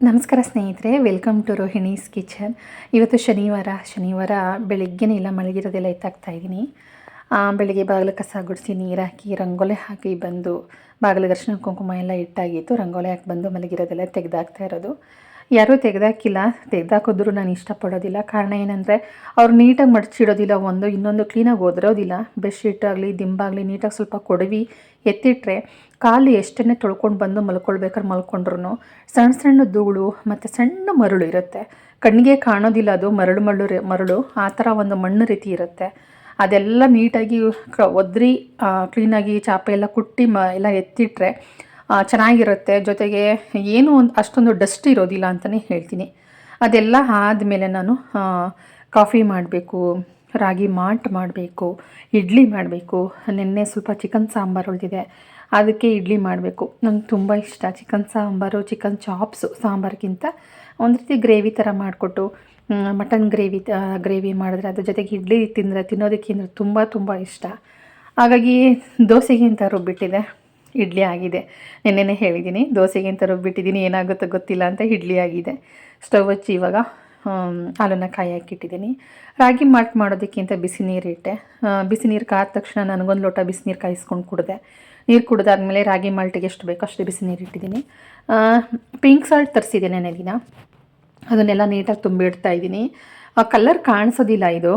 ನಮಸ್ಕಾರ ಸ್ನೇಹಿತರೆ welcome to Rohini's kitchen ಇವತ್ತು ಶನಿವಾರ ಶನಿವಾರ ಬೆಳಗ್ಗೆನೇ ಇಲ್ಲ ಮಲಗಿರೋದೆಲ್ಲ ಆ, ಬೆಳಿಗ್ಗೆ ಬಾಗಿಲು ಕಸ ಗುಡಿಸಿ ನೀರು ಹಾಕಿ ರಂಗೋಲೆ ಹಾಕಿ ಬಂದು ಬಾಗಿಲು ದರ್ಶನ ಕುಂಕುಮ ಎಲ್ಲ ಇಟ್ಟಾಗಿತ್ತು. ರಂಗೋಲೆ ಹಾಕಿ ಬಂದು ಮಲಗಿರೋದೆಲ್ಲ ತೆಗೆದಾಗ್ತಾ ಇರೋದು. ಯಾರೂ ತೆಗೆದಾಕಿಲ್ಲ, ತೆಗೆದಾಕಿದ್ರು ನಾನು ಇಷ್ಟಪಡೋದಿಲ್ಲ. ಕಾರಣ ಏನಂದರೆ, ಅವ್ರು ನೀಟಾಗಿ ಮಡಚಿಡೋದಿಲ್ಲ, ಒಂದು ಇನ್ನೊಂದು ಕ್ಲೀನಾಗಿ ಒದರೋದಿಲ್ಲ. ಬೆಡ್ಶೀಟ್ ಆಗಲಿ ದಿಂಬಾಗಲಿ ನೀಟಾಗಿ ಸ್ವಲ್ಪ ಕೊಡವಿ, ಎತ್ತಿಟ್ರೆ ಕಾಲು ಎಷ್ಟನ್ನೇ ತೊಳ್ಕೊಂಡು ಬಂದು ಮಲ್ಕೊಳ್ಬೇಕಾದ್ರೆ ಮಲ್ಕೊಂಡ್ರು ಸಣ್ಣ ಸಣ್ಣ ಧೂಳು ಮತ್ತು ಸಣ್ಣ ಮರಳು ಇರುತ್ತೆ. ಕಣ್ಣಿಗೆ ಕಾಣೋದಿಲ್ಲ ಅದು, ಮರಳು ಮರಳು ಮರಳು. ಆ ಥರ ಒಂದು ಮಣ್ಣು ರೀತಿ ಇರುತ್ತೆ. ಅದೆಲ್ಲ ನೀಟಾಗಿ ಒದ್ರಿ ಕ್ಲೀನಾಗಿ ಚಾಪೆ ಎಲ್ಲ ಕುಟ್ಟಿ ಮ, ಎಲ್ಲ ಎತ್ತಿಟ್ರೆ ಚೆನ್ನಾಗಿರುತ್ತೆ. ಜೊತೆಗೆ ಏನೂ ಒಂದು ಅಷ್ಟೊಂದು ಡಸ್ಟ್ ಇರೋದಿಲ್ಲ ಅಂತಲೇ ಹೇಳ್ತೀನಿ. ಅದೆಲ್ಲ ಆದಮೇಲೆ ನಾನು ಕಾಫಿ ಮಾಡಬೇಕು, ರಾಗಿ ಮಾಲ್ಟ್ ಮಾಡಬೇಕು, ಇಡ್ಲಿ ಮಾಡಬೇಕು. ನಿನ್ನೆ ಸ್ವಲ್ಪ ಚಿಕನ್ ಸಾಂಬಾರು ಉಳಿದಿದೆ. ಅದಕ್ಕೆ ಇಡ್ಲಿ ಮಾಡಬೇಕು. ನಂಗೆ ತುಂಬ ಇಷ್ಟ. ಚಿಕನ್ ಸಾಂಬಾರು ಚಿಕನ್ ಚಾಪ್ಸು ಸಾಂಬಾರಿಗಿಂತ ಒಂದು ರೀತಿ ಗ್ರೇವಿ ಥರ ಮಾಡಿಕೊಟ್ಟು ಮಟನ್ ಗ್ರೇವಿ ಗ್ರೇವಿ ಮಾಡಿದ್ರೆ ಅದ್ರ ಜೊತೆಗೆ ಇಡ್ಲಿ ತಿಂದರೆ ತಿನ್ನೋದಕ್ಕಿಂತ ತುಂಬ ತುಂಬ ಇಷ್ಟ. ಹಾಗಾಗಿ ದೋಸೆಗೆ ಅಂತ ರುಬ್ಬಿಟ್ಟಿದೆ ಇಡ್ಲಿ ಆಗಿದೆ. ನಿನ್ನೆನೇ ಹೇಳಿದ್ದೀನಿ ದೋಸೆಗೆ ಅಂತ ರುಬ್ಬಿಟ್ಟಿದ್ದೀನಿ ಏನಾಗುತ್ತೋ ಗೊತ್ತಿಲ್ಲ ಅಂತ ಇಡ್ಲಿ ಆಗಿದೆ. ಸ್ಟವ್ ಹಚ್ಚಿ ಇವಾಗ ಹಾಲನ್ನ ಕಾಯಿ ಹಾಕಿಟ್ಟಿದ್ದೀನಿ ರಾಗಿ ಮಾಲ್ಟ್ ಮಾಡೋದಕ್ಕಿಂತ ಬಿಸಿ ನೀರು ಇಟ್ಟೆ. ಬಿಸಿ ನೀರು ಕಾದ ತಕ್ಷಣ ನನಗೊಂದು ಲೋಟ ಬಿಸಿ ನೀರು ಕಾಯಿಸ್ಕೊಂಡು ಕುಡಿದೆ. ನೀರು ಕುಡಿದಾದ್ಮೇಲೆ ರಾಗಿ ಮಾಲ್ಟಿಗೆ ಎಷ್ಟು ಬೇಕೋ ಅಷ್ಟು ಬಿಸಿ ನೀರು ಇಟ್ಟಿದ್ದೀನಿ ಪಿಂಕ್ ಸಾಲ್ಟ್ ತರಿಸಿದ್ದೀನಿ ನೆನೆದಿನ ಅದನ್ನೆಲ್ಲ ನೀಟಾಗಿ ತುಂಬಿಡ್ತಾ ಇದ್ದೀನಿ. ಕಲರ್ ಕಾಣಿಸೋದಿಲ್ಲ ಇದು.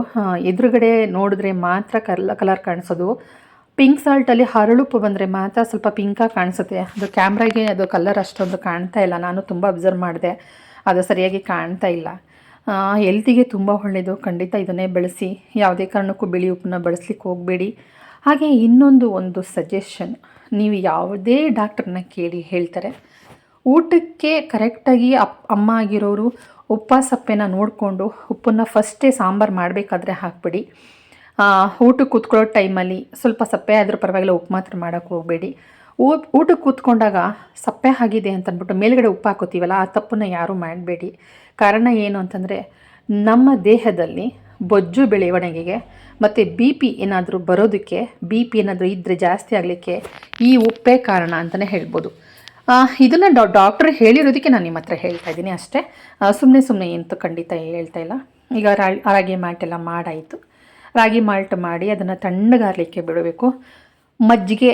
ಎದುರುಗಡೆ ನೋಡಿದ್ರೆ ಮಾತ್ರ ಕಲ್ಲ ಕಲರ್ ಕಾಣಿಸೋದು. ಪಿಂಕ್ ಸಾಲ್ಟಲ್ಲಿ ಹರಳುಪ್ಪು ಬಂದರೆ ಮಾತ್ರ ಸ್ವಲ್ಪ ಪಿಂಕಾಗಿ ಕಾಣಿಸುತ್ತೆ. ಅದು ಕ್ಯಾಮ್ರಾಗೆ ಅದು ಕಲರ್ ಅಷ್ಟೊಂದು ಕಾಣ್ತಾ ಇಲ್ಲ. ನಾನು ತುಂಬ ಅಬ್ಸರ್ವ್ ಮಾಡಿದೆ. ಅದು ಸರಿಯಾಗಿ ಕಾಣ್ತಾ ಇಲ್ಲ. ಹೆಲ್ತಿಗೆ ತುಂಬ ಒಳ್ಳೆಯದು ಖಂಡಿತ ಇದನ್ನೇ ಬಳಸಿ. ಯಾವುದೇ ಕಾರಣಕ್ಕೂ ಬಿಳಿ ಉಪ್ಪನ್ನ ಬಳಸ್ಲಿಕ್ಕೆ ಹೋಗಬೇಡಿ. ಹಾಗೆ ಇನ್ನೊಂದು ಒಂದು ಸಜೆಷನ್ ನೀವು ಯಾವುದೇ ಡಾಕ್ಟ್ರನ್ನ ಕೇಳಿ ಹೇಳ್ತಾರೆ, ಊಟಕ್ಕೆ ಕರೆಕ್ಟಾಗಿ ಅಪ್, ಅಮ್ಮ ಆಗಿರೋರು ಉಪ್ಪ ಸಪ್ಪೆನ ನೋಡಿಕೊಂಡು ಉಪ್ಪನ್ನು ಫಸ್ಟೇ ಸಾಂಬಾರು ಮಾಡಬೇಕಾದ್ರೆ ಹಾಕ್ಬಿಡಿ. ಊಟಕ್ಕೆ ಕೂತ್ಕೊಳ್ಳೋ ಟೈಮಲ್ಲಿ ಸ್ವಲ್ಪ ಸಪ್ಪೆ ಆದರೂ ಪರವಾಗಿಲ್ಲ, ಉಪ್ಪು ಮಾತ್ರ ಮಾಡೋಕ್ಕೆ ಹೋಗಬೇಡಿ. ಊಟ ಊಟಕ್ಕೆ ಕೂತ್ಕೊಂಡಾಗ ಸಪ್ಪೆ ಆಗಿದೆ ಅಂತಂದ್ಬಿಟ್ಟು ಮೇಲ್ಗಡೆ ಉಪ್ಪು ಹಾಕೋತೀವಲ್ಲ, ಆ ತಪ್ಪನ್ನು ಯಾರೂ ಮಾಡಬೇಡಿ. ಕಾರಣ ಏನು ಅಂತಂದರೆ, ನಮ್ಮ ದೇಹದಲ್ಲಿ ಬೊಜ್ಜು ಬೆಳವಣಿಗೆಗೆ ಮತ್ತು ಬಿ ಪಿ ಏನಾದರೂ ಬರೋದಕ್ಕೆ, ಬಿ ಪಿ ಏನಾದರೂ ಇದ್ದರೆ ಜಾಸ್ತಿ ಆಗಲಿಕ್ಕೆ ಈ ಉಪ್ಪೇ ಕಾರಣ ಅಂತಲೇ ಹೇಳ್ಬೋದು. ಇದನ್ನು ಡಾ, ಡಾಕ್ಟ್ರ್ ಹೇಳಿರೋದಕ್ಕೆ ನಾನು ನಿಮ್ಮ ಹತ್ರ ಹೇಳ್ತಾ ಇದ್ದೀನಿ ಅಷ್ಟೇ. ಸುಮ್ಮನೆ ಸುಮ್ಮನೆ ಎಂತೂ ಖಂಡಿತ ಹೇಳ್ತಾ ಇಲ್ಲ. ಈಗ ರಾಗಿ ಮ್ಯಾಟೆಲ್ಲ ಎಲ್ಲ ಮಾಡಾಯಿತು. ರಾಗಿ ಮಾಲ್ಟ್ ಮಾಡಿ ಅದನ್ನು ತಣ್ಣಗಾರಲಿಕ್ಕೆ ಬಿಡಬೇಕು. ಮಜ್ಜಿಗೆ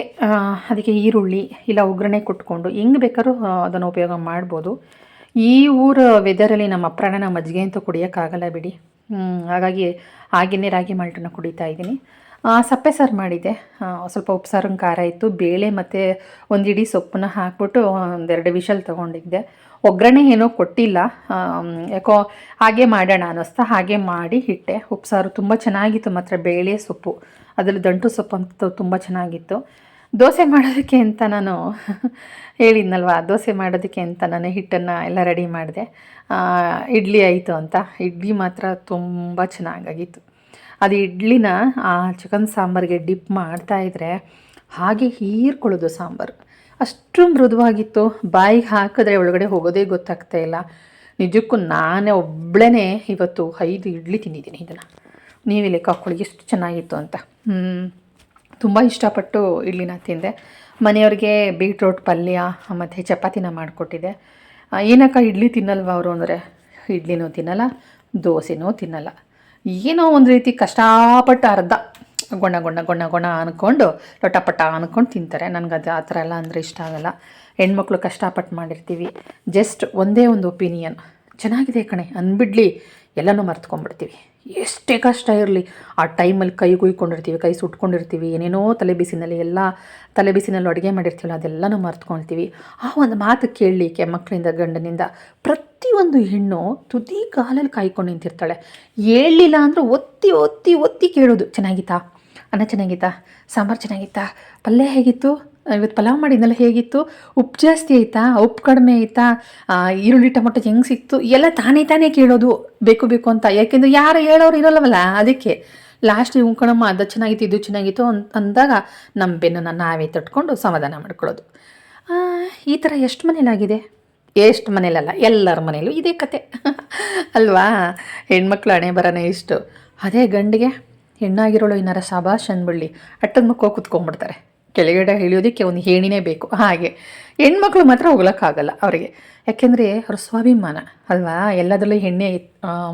ಅದಕ್ಕೆ ಈರುಳ್ಳಿ, ಇಲ್ಲ ಒಗ್ಗರಣೆ ಕೊಟ್ಕೊಂಡು ಹೆಂಗೆ ಬೇಕಾದ್ರೂ ಅದನ್ನು ಉಪಯೋಗ ಮಾಡ್ಬೋದು. ಈ ಊರ ವೆದರಲ್ಲಿ ನಮ್ಮ ಅಪ್ರಾಣನ ಮಜ್ಜಿಗೆ ಅಂತೂ ಕುಡಿಯೋಕ್ಕಾಗಲ್ಲ ಬಿಡಿ. ಹಾಗಾಗಿ ಹಾಗೆಯೇ ರಾಗಿ ಮಾಲ್ಟನ್ನು ಕುಡಿತಾ ಇದ್ದೀನಿ. ಸಪ್ಪೆ ಸಾರು ಮಾಡಿದ್ದೆ ಸ್ವಲ್ಪ ಉಪ್ಸಾರಿನ ಖಾರ ಇತ್ತು, ಬೇಳೆ ಮತ್ತು ಒಂದು ಇಡೀ ಸೊಪ್ಪನ್ನ ಹಾಕ್ಬಿಟ್ಟು ಒಂದೆರಡು ವಿಷಲ್ ತೊಗೊಂಡಿದ್ದೆ. ಒಗ್ಗರಣೆ ಏನೋ ಕೊಟ್ಟಿಲ್ಲ. ಯಾಕೋ ಹಾಗೆ ಮಾಡೋಣ ಅನ್ನಿಸ್ತಾ ಹಾಗೆ ಮಾಡಿ ಇಟ್ಟೆ ಉಪ್ಸಾರು ತುಂಬ ಚೆನ್ನಾಗಿತ್ತು, ಮಾತ್ರ ಬೇಳೆ ಸೊಪ್ಪು. ಅದರಲ್ಲಿ ದಂಟು ಸೊಪ್ಪು ಅಂತ ತುಂಬ ಚೆನ್ನಾಗಿತ್ತು. ದೋಸೆ ಮಾಡೋದಕ್ಕೆ ಅಂತ ನಾನು ಹೇಳಿದ್ನಲ್ವ, ದೋಸೆ ಮಾಡೋದಕ್ಕೆ ಅಂತ ನಾನು ಹಿಟ್ಟನ್ನು ಎಲ್ಲ ರೆಡಿ ಮಾಡಿದೆ. ಇಡ್ಲಿ ಆಯಿತು ಅಂತ. ಇಡ್ಲಿ ಮಾತ್ರ ತುಂಬ ಚೆನ್ನಾಗಾಗಿತ್ತು. ಅದು ಇಡ್ಲಿನ ಆ ಚಿಕನ್ ಸಾಂಬಾರಿಗೆ ಡಿಪ್ ಮಾಡ್ತಾ ಇದ್ರೆ ಹಾಗೆ ಹೀರ್ಕೊಳ್ಳೋದು ಸಾಂಬಾರು. ಅಷ್ಟು ಮೃದುವಾಗಿತ್ತು. ಬಾಯಿಗೆ ಹಾಕಿದ್ರೆ ಒಳಗಡೆ ಹೋಗೋದೇ ಗೊತ್ತಾಗ್ತಾ ಇಲ್ಲ. ನಿಜಕ್ಕೂ ನಾನೇ ಒಬ್ಬಳೇ ಇವತ್ತು ಐದು ಇಡ್ಲಿ ತಿಂದಿದ್ದೀನಿ ಇದನ್ನು. ನೀವೇ ಹಾಕ್ಕೊಳ್ಳಿ ಎಷ್ಟು ಚೆನ್ನಾಗಿತ್ತು ಅಂತ. ತುಂಬ ಇಷ್ಟಪಟ್ಟು ಇಡ್ಲಿನ ತಿಂದೆ. ಮನೆಯವ್ರಿಗೆ ಬೀಟ್ರೋಟ್, ಪಲ್ಯ, ಮತ್ತು ಚಪಾತಿನ ಮಾಡಿಕೊಟ್ಟಿದ್ದೆ ಏನಕ್ಕ ಇಡ್ಲಿ ತಿನ್ನಲ್ವ ಅವರು ಅಂದರೆ? ಇಡ್ಲಿನೂ ತಿನ್ನಲ್ಲ, ದೋಸೆನೂ ತಿನ್ನಲ್ಲ. ಏನೋ ಒಂದು ರೀತಿ ಕಷ್ಟಪಟ್ಟು ಅರ್ಧ ಗೊಣ ಗೊಣ ಗೊಣ ಗೊಣ ಅಂದ್ಕೊಂಡು ಲೊಟಪಟ ಅಂದ್ಕೊಂಡು ತಿಂತಾರೆ. ನನಗೆ ಅದು ಆ ಥರ ಎಲ್ಲ ಅಂದರೆ ಇಷ್ಟ ಆಗಲ್ಲ. ಹೆಣ್ಮಕ್ಳು ಕಷ್ಟಪಟ್ಟು ಮಾಡಿರ್ತೀವಿ. ಜಸ್ಟ್ ಒಂದೇ ಒಂದು ಒಪಿನಿಯನ್ ಚೆನ್ನಾಗಿದೆ ಕಣೆ, ಅಂದ್ಬಿಡ್ಲಿ, ಎಲ್ಲನೂ ಮರ್ತ್ಕೊಂಡ್ಬಿಡ್ತೀವಿ. ಎಷ್ಟೇ ಕಷ್ಟ ಇರಲಿ, ಆ ಟೈಮಲ್ಲಿ ಕೈ ಕುಯ್ಕೊಂಡಿರ್ತೀವಿ ಕೈ ಸುಟ್ಕೊಂಡಿರ್ತೀವಿ, ಏನೇನೋ ತಲೆ ಬಿಸಿನಲ್ಲಿ ಎಲ್ಲ ತಲೆ ಬಿಸಿನಲ್ಲಿ ಅಡುಗೆ ಮಾಡಿರ್ತೀವಲ್ಲ, ಅದೆಲ್ಲನೂ ಮರ್ತ್ಕೊಳ್ತೀವಿ ಆ ಒಂದು ಮಾತು ಕೇಳಲಿಕ್ಕೆ ಮಕ್ಕಳಿಂದ, ಗಂಡನಿಂದ ಪ್ರತಿಯೊಂದು ಹೆಣ್ಣು ತುದಿ ಕಾಲಲ್ಲಿ ಕಾಯ್ಕೊಂಡು ನಿಂತಿರ್ತಾಳೆ. ಹೇಳಲಿಲ್ಲ ಅಂದ್ರೆ ಒತ್ತಿ ಒತ್ತಿ ಒತ್ತಿ ಕೇಳೋದು, ಚೆನ್ನಾಗಿತ್ತಾ? ಅನ್ನ ಚೆನ್ನಾಗಿತ್ತಾ? ಸಾಂಬಾರು ಚೆನ್ನಾಗಿತ್ತಾ? ಪಲ್ಯ ಹೇಗಿತ್ತು? ಇವತ್ತು ಪಲಾವ್ ಮಾಡಿದ್ನಲ್ಲ, ಹೇಗಿತ್ತು? ಉಪ್ಪು ಜಾಸ್ತಿ ಆಯಿತಾ? ಉಪ್ಪು ಕಡಿಮೆ ಆಯಿತಾ? ಈರುಳ್ಳಿ ಟೊಮೊಟೊ ಹೆಂಗೆ ಸಿಕ್ತು? ಎಲ್ಲ ತಾನೇ ತಾನೇ ಕೇಳೋದು, ಬೇಕು ಬೇಕು ಅಂತ. ಯಾಕೆಂದರೆ ಯಾರು ಹೇಳೋರು ಇರೋಲ್ಲವಲ್ಲ ಅದಕ್ಕೆ. ಲಾಸ್ಟ್ ಉಂಕಣಮ್ಮ ಅದು ಚೆನ್ನಾಗಿತ್ತು, ಇದು ಚೆನ್ನಾಗಿತ್ತು ಅಂತ ಅಂದಾಗ ನಮ್ಮ ಬೆನ್ನನ್ನು ನಾವೇ ತಟ್ಕೊಂಡು ಸಮಾಧಾನ ಮಾಡ್ಕೊಳ್ಳೋದು. ಈ ಥರ ಎಷ್ಟು ಮನೇಲಾಗಿದೆ? ಎಷ್ಟು ಮನೇಲಲ್ಲ, ಎಲ್ಲರ ಮನೇಲೂ ಇದೇ ಕತೆ. ಅಲ್ವಾ? ಹೆಣ್ಮಕ್ಳು ಹಣೆ ಬರೋನೇ ಇಷ್ಟು. ಅದೇ ಗಂಡಿಗೆ ಹೆಣ್ಣಾಗಿರೋಳು ಏನಾರ ಶಾಬಾಷ್ ಅಂದ್ಬಿಡ್ಲಿ ಅಟ್ಟದ ಮಕ್ಕಳು ಕುತ್ಕೊಂಡ್ಬಿಡ್ತಾರೆ ಕೆಳಗಡೆ ಹೇಳೋದಕ್ಕೆ ಒಂದು ಹೇಣಿನೇ ಬೇಕು. ಹಾಗೆ. ಹೆಣ್ಮಕ್ಳು ಮಾತ್ರ ಹೋಗ್ಲಕ್ಕಾಗಲ್ಲ ಅವರಿಗೆ. ಯಾಕೆಂದರೆ ಅವ್ರ ಸ್ವಾಭಿಮಾನ. ಅಲ್ವಾ? ಎಲ್ಲದರಲ್ಲೂ ಹೆಣ್ಣೆ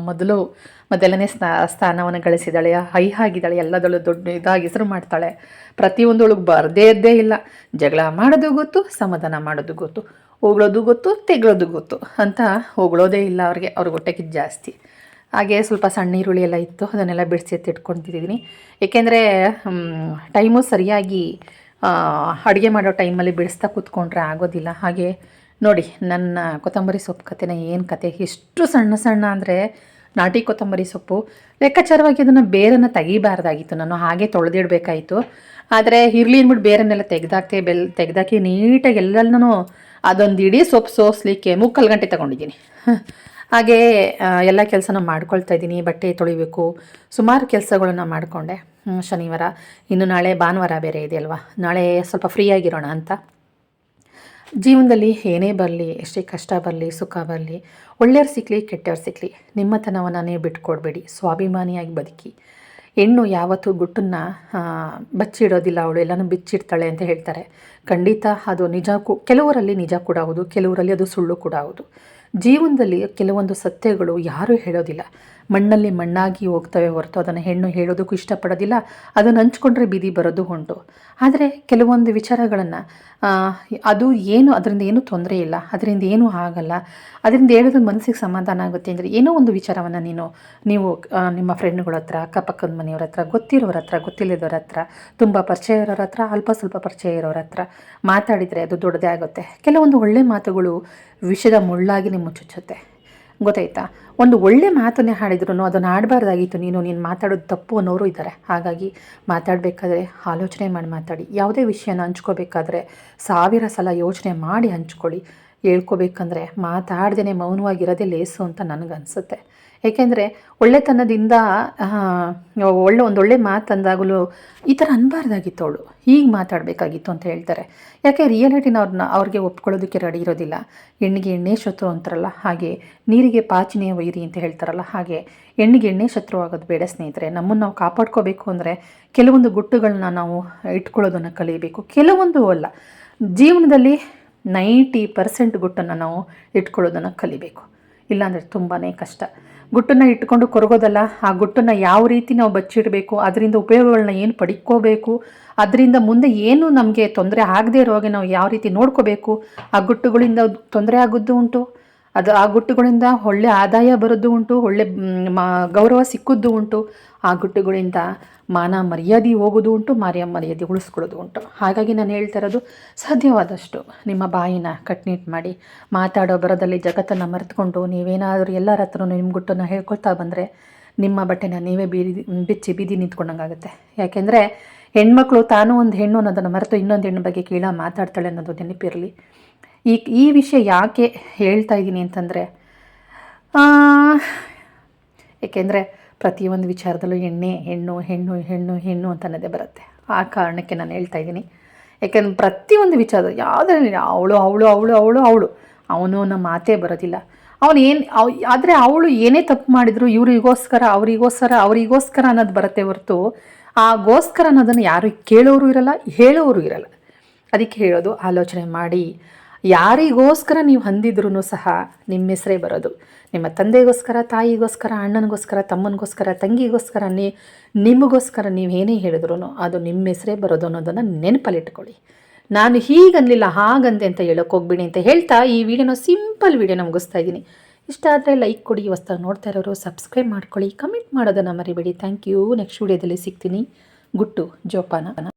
ಮೊದಲು ಮೊದಲನೇ ಸ್ಥಾ ಸ್ಥಾನವನ್ನು ಗಳಿಸಿದಾಳೆ. ಹೈ ಆಗಿದ್ದಾಳೆ ಎಲ್ಲದರಲ್ಲೂ ದೊಡ್ಡ ಇದಾಗಿ ಹೆಸರು ಮಾಡ್ತಾಳೆ. ಪ್ರತಿಯೊಂದೊಳಗೆ ಬರದೇ ಇದ್ದೇ ಇಲ್ಲ. ಜಗಳ ಮಾಡೋದು ಗೊತ್ತು, ಸಮಾಧಾನ ಮಾಡೋದು ಗೊತ್ತು. ಹೋಗ್ಳೋದು ಗೊತ್ತು, ತೆಗ್ಳೋದು ಗೊತ್ತು. ಅಂತ ಹೋಗ್ಳೋದೇ ಇಲ್ಲ ಅವ್ರಿಗೆ ಅವ್ರಿಗೆ ಹೊಟ್ಟೆಗೆ ಜಾಸ್ತಿ. ಹಾಗೆ ಸ್ವಲ್ಪ ಸಣ್ಣ ಈರುಳ್ಳಿ ಎಲ್ಲ ಇತ್ತು, ಅದನ್ನೆಲ್ಲ ಬಿಡಿಸಿ ಎತ್ತಿಟ್ಕೊತಿದ್ದೀನಿ ಏಕೆಂದರೆ ಟೈಮು ಸರಿಯಾಗಿ ಅಡುಗೆ ಮಾಡೋ ಟೈಮಲ್ಲಿ ಬಿಡಿಸ್ತಾ ಕೂತ್ಕೊಂಡ್ರೆ ಆಗೋದಿಲ್ಲ. ಹಾಗೆ ನೋಡಿ, ನನ್ನ ಕೊತ್ತಂಬರಿ ಸೊಪ್ಪು ಕತೆನ ಏನು ಕತೆ ಎಷ್ಟು ಸಣ್ಣ ಸಣ್ಣ ಅಂದರೆ ನಾಟಿ ಕೊತ್ತಂಬರಿ ಸೊಪ್ಪು. ಲೆಕ್ಕಾಚಾರವಾಗಿ ಅದನ್ನು ಬೇರನ್ನು ತೆಗಿಬಾರ್ದಾಗಿತ್ತು. ನಾನು ಹಾಗೆ ತೊಳೆದಿಡಬೇಕಾಯಿತು. ಆದರೆ, ಇರ್ಲಿ ಅಂದ್ಬಿಟ್ಟು ಬೇರನ್ನೆಲ್ಲ ತೆಗೆದಾಕ್ತೇ ಬೆಲ್, ತೆಗೆದಾಕಿ ನೀಟಾಗಿ ಎಲ್ಲನೂ ಅದೊಂದು ಇಡೀ ಸೊಪ್ಪು ಸೋಸ್ಲಿಕ್ಕೆ ಮುಕ್ಕಾಲು ಗಂಟೆ ತಗೊಂಡಿದ್ದೀನಿ. ಹಾಗೆ ಎಲ್ಲ ಕೆಲಸನ ಮಾಡ್ಕೊಳ್ತಾ ಇದ್ದೀನಿ. ಬಟ್ಟೆ ತೊಳಿಬೇಕು. ಸುಮಾರು ಕೆಲಸಗಳನ್ನು ಮಾಡಿಕೊಂಡೆ. ಶನಿವಾರ. ಇನ್ನು ನಾಳೆ ಭಾನುವಾರ ಬೇರೆ ಇದೆಯಲ್ವಾ? ನಾಳೆ ಸ್ವಲ್ಪ ಫ್ರೀ ಆಗಿರೋಣ ಅಂತ. ಜೀವನದಲ್ಲಿ ಏನೇ ಬರಲಿ, ಎಷ್ಟೇ ಕಷ್ಟ ಬರಲಿ, ಸುಖ ಬರಲಿ, ಒಳ್ಳೆಯವ್ರು ಸಿಕ್ಕಲಿ ಕೆಟ್ಟವ್ರು ಸಿಕ್ಕಲಿ ನಿಮ್ಮತನವನ್ನು ನೀವು ಬಿಟ್ಕೊಡ್ಬೇಡಿ. ಸ್ವಾಭಿಮಾನಿಯಾಗಿ ಬದುಕಿ. ಹೆಣ್ಣು ಯಾವತ್ತೂ ಗುಟ್ಟನ್ನು ಬಚ್ಚಿಡೋದಿಲ್ಲ, ಅವಳು ಎಲ್ಲನೂ ಬಿಚ್ಚಿಡ್ತಾಳೆ ಅಂತ ಹೇಳ್ತಾರೆ. ಖಂಡಿತ ಅದು ನಿಜ ಕೆಲವರಲ್ಲಿ ನಿಜ ಕೂಡ ಹೌದು, ಕೆಲವರಲ್ಲಿ ಅದು ಸುಳ್ಳು ಕೂಡ ಹೌದು. ಜೀವನದಲ್ಲಿ ಕೆಲವೊಂದು ಸತ್ಯಗಳು ಯಾರೂ ಹೇಳೋದಿಲ್ಲ. ಮಣ್ಣಲ್ಲಿ ಮಣ್ಣಾಗಿ ಹೋಗ್ತವೆ ಹೊರತು ಅದನ್ನು ಹೆಣ್ಣು ಹೇಳೋದಕ್ಕೂ ಇಷ್ಟಪಡೋದಿಲ್ಲ. ಅದನ್ನು ಹಂಚ್ಕೊಂಡ್ರೆ ಬೀದಿ ಬರೋದು ಉಂಟು. ಆದರೆ ಕೆಲವೊಂದು ವಿಚಾರಗಳನ್ನು ಅದು ಏನು, ಅದರಿಂದ ಏನೂ ತೊಂದರೆ ಇಲ್ಲ, ಅದರಿಂದ ಏನೂ ಆಗಲ್ಲ, ಅದರಿಂದ ಹೇಳೋದು ಮನಸ್ಸಿಗೆ ಸಮಾಧಾನ ಆಗುತ್ತೆ ಅಂದರೆ ಏನೋ ಒಂದು ವಿಚಾರವನ್ನು ನೀನು, ನೀವು ನಿಮ್ಮ ಫ್ರೆಂಡ್ಗಳ ಹತ್ರ, ಅಕ್ಕಪಕ್ಕದ ಮನೆಯವ್ರ ಹತ್ರ, ಗೊತ್ತಿರೋರ ಹತ್ರ, ಗೊತ್ತಿಲ್ಲದವ್ರ ಹತ್ರ, ತುಂಬ ಪರಿಚಯ ಇರೋರ ಹತ್ರ, ಅಲ್ಪ ಸ್ವಲ್ಪ ಪರಿಚಯ ಇರೋರ ಹತ್ರ ಮಾತಾಡಿದರೆ ಅದು ದೊಡ್ಡದೇ ಆಗುತ್ತೆ. ಕೆಲವೊಂದು ಒಳ್ಳೆ ಮಾತುಗಳು ವಿಷದ ಮುಳ್ಳಾಗಿ ನಿಮ್ಮ ಚುಚ್ಚುತ್ತೆ. ಗೊತ್ತಾಯ್ತಾ? ಒಂದು ಒಳ್ಳೆ ಮಾತನ್ನೇ ಹಾಡಿದ್ರು ಅದನ್ನು ಆಡಬಾರ್ದಾಗಿತ್ತು ನೀನು ನೀನು ಮಾತಾಡೋದು ತಪ್ಪು ಅನ್ನೋರು ಇದ್ದಾರೆ ಹಾಗಾಗಿ ಮಾತಾಡಬೇಕಾದ್ರೆ ಆಲೋಚನೆ ಮಾಡಿ ಮಾತಾಡಿ. ಯಾವುದೇ ವಿಷಯನ ಹಂಚ್ಕೋಬೇಕಾದ್ರೆ ಸಾವಿರ ಸಲ ಯೋಚನೆ ಮಾಡಿ ಹಂಚ್ಕೊಳ್ಳಿ. ಹೇಳ್ಕೋಬೇಕಂದ್ರೆ ಮಾತಾಡ್ದೇ ಮೌನವಾಗಿರೋದೇ ಲೇಸು ಅಂತ ನನಗನ್ಸುತ್ತೆ. ಏಕೆಂದರೆ ಒಳ್ಳೆತನದಿಂದ ಒಳ್ಳೆ, ಒಂದೊಳ್ಳೆ ಮಾತಂದಾಗಲೂ ಈ ಥರ ಅನ್ಬಾರ್ದಾಗಿತ್ತು ಅವಳು ಹೀಗೆ ಮಾತಾಡಬೇಕಾಗಿತ್ತು ಅಂತ ಹೇಳ್ತಾರೆ. ಯಾಕೆ ರಿಯಾಲಿಟಿನ ಅವ್ರನ್ನ ಅವ್ರಿಗೆ ಒಪ್ಕೊಳ್ಳೋದಕ್ಕೆ ರೆಡಿ ಇರೋದಿಲ್ಲ. ಹೆಣ್ಣಿಗೆ ಎಣ್ಣೆ ಶತ್ರು ಅಂತಾರಲ್ಲ, ಹಾಗೆ ನೀರಿಗೆ ಪಾಚಿನೇ ವೈರಿ ಅಂತ ಹೇಳ್ತಾರಲ್ಲ, ಹಾಗೆ ಹೆಣ್ಣಿಗೆ ಎಣ್ಣೆ ಶತ್ರು ಆಗೋದು ಬೇಡ ಸ್ನೇಹಿತರೆ. ನಮ್ಮನ್ನು ನಾವು ಕಾಪಾಡ್ಕೋಬೇಕು ಅಂದರೆ ಕೆಲವೊಂದು ಗುಟ್ಟುಗಳನ್ನ ನಾವು ಇಟ್ಕೊಳ್ಳೋದನ್ನು ಕಲಿಯಬೇಕು. ಕೆಲವೊಂದು ಅಲ್ಲ. ಜೀವನದಲ್ಲಿ ನೈಂಟಿ ಪರ್ಸೆಂಟ್ ಗುಟ್ಟನ್ನು ನಾವು ಇಟ್ಕೊಳ್ಳೋದನ್ನು ಕಲಿಬೇಕು. ಇಲ್ಲಾಂದರೆ ತುಂಬಾ ಕಷ್ಟ. ಗುಟ್ಟನ್ನು ಇಟ್ಕೊಂಡು ಕೊರಗೋದಲ್ಲ, ಆ ಗುಟ್ಟನ್ನು ಯಾವ ರೀತಿ ನಾವು ಬಚ್ಚಿಡಬೇಕು, ಅದರಿಂದ ಉಪಯೋಗಗಳನ್ನ ಏನು ಪಡಿಕೋಬೇಕು ಅದರಿಂದ ಮುಂದೆ ಏನು ನಮಗೆ ತೊಂದರೆ ಆಗದೆ ಇರೋ ಹಾಗೆ ನಾವು ಯಾವ ರೀತಿ ನೋಡ್ಕೋಬೇಕು, ಆ ಗುಟ್ಟುಗಳಿಂದ ತೊಂದರೆ ಆಗೋದು ಉಂಟು. ಅದು ಆ ಗುಟ್ಟುಗಳಿಂದ ಒಳ್ಳೆ ಆದಾಯ ಬರೋದು ಉಂಟು, ಒಳ್ಳೆ ಗೌರವ ಸಿಕ್ಕದ್ದು ಉಂಟು. ಆ ಗುಟ್ಟುಗಳಿಂದ ಮಾನ ಮರ್ಯಾದೆ ಹೋಗೋದು ಉಂಟು, ಮಾರ್ಯ ಮರ್ಯಾದೆ ಉಳಿಸ್ಕೊಳ್ಳೋದು ಉಂಟು. ಹಾಗಾಗಿ ನಾನು ಹೇಳ್ತಾ ಇರೋದು, ಸಾಧ್ಯವಾದಷ್ಟು ನಿಮ್ಮ ಬಾಯಿನ ಕಟ್ನಿಟ್ ಮಾಡಿ, ಮಾತಾಡೋ ಬರೋದಲ್ಲಿ ಜಗತ್ತನ್ನು ಮರೆತುಕೊಂಡು ನೀವೇನಾದರೂ ಎಲ್ಲರ ಹತ್ರನೂ ನಿಮ್ಮ ಗುಟ್ಟನ್ನು ಹೇಳ್ಕೊಳ್ತಾ ಬಂದರೆ ನಿಮ್ಮ ಬಟ್ಟೆನ ನೀವೇ ಬೀದಿ ಬಿಚ್ಚಿ ಬೀದಿ ನಿಂತ್ಕೊಂಡಂಗಾಗುತ್ತೆ. ಯಾಕೆಂದರೆ ಹೆಣ್ಮಕ್ಳು ತಾನು ಒಂದು ಹೆಣ್ಣು ಅನ್ನೋದನ್ನು ಮರೆತು ಇನ್ನೊಂದು ಹೆಣ್ಣು ಬಗ್ಗೆ ಕೀಳ ಮಾತಾಡ್ತಾಳೆ ಅನ್ನೋದು ನೆನಪಿರಲಿ. ಈ ಈ ವಿಷಯ ಯಾಕೆ ಹೇಳ್ತಾ ಇದ್ದೀನಿ ಅಂತಂದರೆ ಏಕೆಂದರೆ ಪ್ರತಿಯೊಂದು ವಿಚಾರದಲ್ಲೂ ಎಣ್ಣೆ ಹೆಣ್ಣು ಹೆಣ್ಣು ಹೆಣ್ಣು ಹೆಣ್ಣು ಅಂತ ಅನ್ನೋದೇ ಬರುತ್ತೆ. ಆ ಕಾರಣಕ್ಕೆ ನಾನು ಹೇಳ್ತಾ ಇದ್ದೀನಿ. ಯಾಕೆಂದ್ರೆ ಪ್ರತಿಯೊಂದು ವಿಚಾರ ಯಾವುದರಲ್ಲಿ ಅವಳು ಅವಳು ಅವಳು ಅವಳು ಅವಳು, ಅವನು ಅನ್ನೋ ಮಾತೇ ಬರೋದಿಲ್ಲ. ಅವನು ಏನು, ಅವ್, ಆದರೆ ಅವಳು ಏನೇ ತಪ್ಪು ಮಾಡಿದ್ರು ಇವರಿಗೋಸ್ಕರ, ಅವರಿಗೋಸ್ಕರ ಅವರಿಗೋಸ್ಕರ ಅನ್ನೋದು ಬರುತ್ತೆ ಹೊರತು ಆಗೋಸ್ಕರ ಅನ್ನೋದನ್ನು ಯಾರು ಕೇಳೋರು ಇರಲ್ಲ, ಹೇಳೋರು ಇರಲ್ಲ. ಅದಕ್ಕೆ ಹೇಳೋದು, ಆಲೋಚನೆ ಮಾಡಿ ಯಾರಿಗೋಸ್ಕರ ನೀವು ಹೊಂದಿದ್ರೂ ಸಹ ನಿಮ್ಮ ಹೆಸರೇ ಬರೋದು. ನಿಮ್ಮ ತಂದೆಗೋಸ್ಕರ, ತಾಯಿಗೋಸ್ಕರ, ಅಣ್ಣನಿಗೋಸ್ಕರ, ತಮ್ಮನಿಗೋಸ್ಕರ, ತಂಗಿಗೋಸ್ಕರ ನೀ, ನಿಮಗೋಸ್ಕರ ನೀವು ಏನೇ ಹೇಳಿದ್ರು ಅದು ನಿಮ್ಮ ಹೆಸರೇ ಬರೋದು ಅನ್ನೋದನ್ನು ನೆನಪಲ್ಲಿಟ್ಕೊಳ್ಳಿ. ನಾನು ಹೀಗನ್ಲಿಲ್ಲ, ಹಾಗಂದೆ ಅಂತ ಹೇಳೋಕೆ ಹೋಗ್ಬಿಡಿ ಅಂತ ಹೇಳ್ತಾ ಈ ವಿಡಿಯೋನ ಸಿಂಪಲ್ ವಿಡಿಯೋನ ಮುಗಿಸ್ತಾ ಇದ್ದೀನಿ. ಇಷ್ಟ ಆದರೆ ಲೈಕ್ ಕೊಡಿ, ಹೊಸ್ದಾಗಿ ನೋಡ್ತಾ ಇರೋರು ಸಬ್ಸ್ಕ್ರೈಬ್ ಮಾಡ್ಕೊಳ್ಳಿ. ಕಮೆಂಟ್ ಮಾಡೋದನ್ನು ಮರಿಬೇಡಿ. Thank you. ನೆಕ್ಸ್ಟ್ ವಿಡಿಯೋದಲ್ಲಿ ಸಿಗ್ತೀನಿ. ಗುಟ್ಟು ಜೋಪಾನ.